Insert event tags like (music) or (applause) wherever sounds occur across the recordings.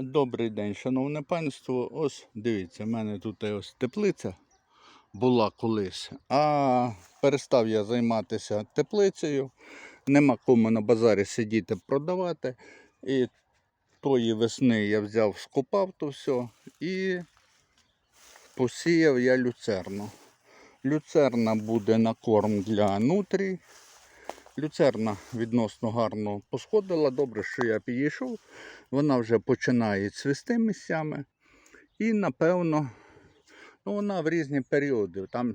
Добрий день, шановне панство. Ось дивіться, в мене тут ось теплиця була колись. А перестав я займатися теплицею. Нема кому на базарі сидіти продавати. І тої весни я взяв, скупав то все і посіяв я люцерну. Люцерна буде на корм для нутрій. Люцерна відносно гарно посходила. Добре, що я підійшов. Вона вже починає цвісти місцями. І напевно, ну, вона в різні періоди. Там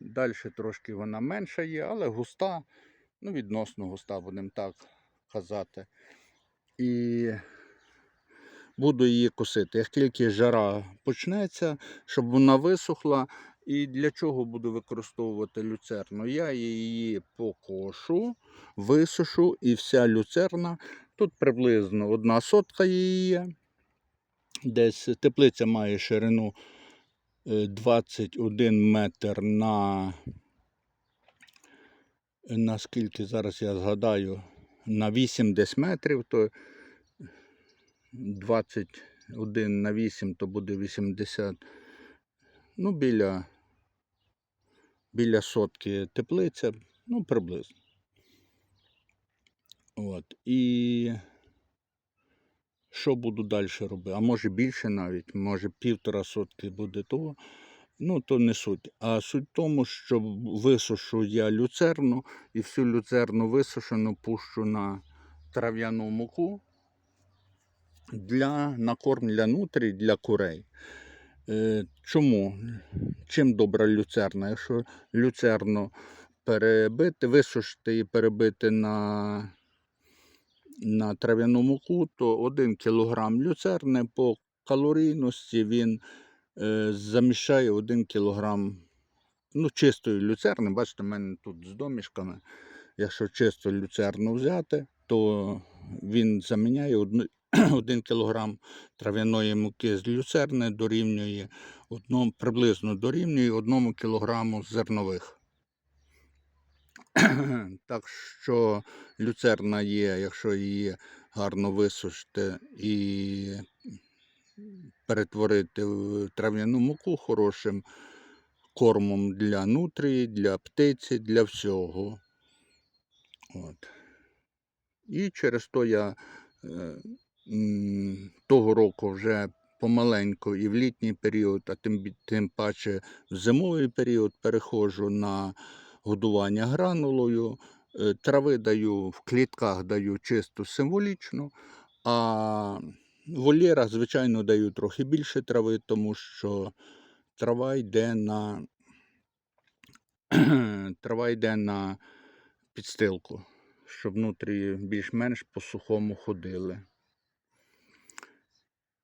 далі трошки вона менша є, але густа, ну, відносно густа, будемо так казати. І буду її косити. Як тільки жара почнеться, щоб вона висохла. І для чого буду використовувати люцерну? Я її покошу, висушу і вся люцерна. Тут приблизно одна сотка її є. Десь теплиця має ширину е, 21 метр на, на скільки зараз я згадаю, на 8 десь метрів, то 21 на 8 то буде 80. Ну, біля, біля сотки теплиця, ну, приблизно. От. І що буду далі робити? А може більше навіть, може півтора сотки буде того. Ну, то не суть. А суть в тому, що висушу я люцерну і всю люцерну висушену пущу на трав'яну муку для, на корм для нутрій, для курей. Е, чому? Чим добра люцерна? Якщо люцерну перебити, висушити і перебити на, на трав'яну муку, то 1 кг люцерни по калорійності він е, заміщає 1 кг ну, чистої люцерни. Бачите, в мене тут з домішками. Якщо чисто люцерну взяти, то він заміняє (clears throat) 1 кг трав'яної муки з люцерни дорівнює одному, приблизно дорівнює 1 кг зернових. (clears throat) Так що люцерна є, якщо її гарно висушити і перетворити в трав'яну муку хорошим кормом для нутрії, для птиці, для всього. От. І через то я е, того року вже помаленьку і в літній період, а тим, тим паче в зимовий період переходжу на годування гранулою. Е, Трави даю в клітках даю чисто символічно, а в вольєрах, звичайно, даю трохи більше трави, тому що трава йде на (clears throat) трава йде на підстилку, щоб внутрі більш-менш по сухому ходили.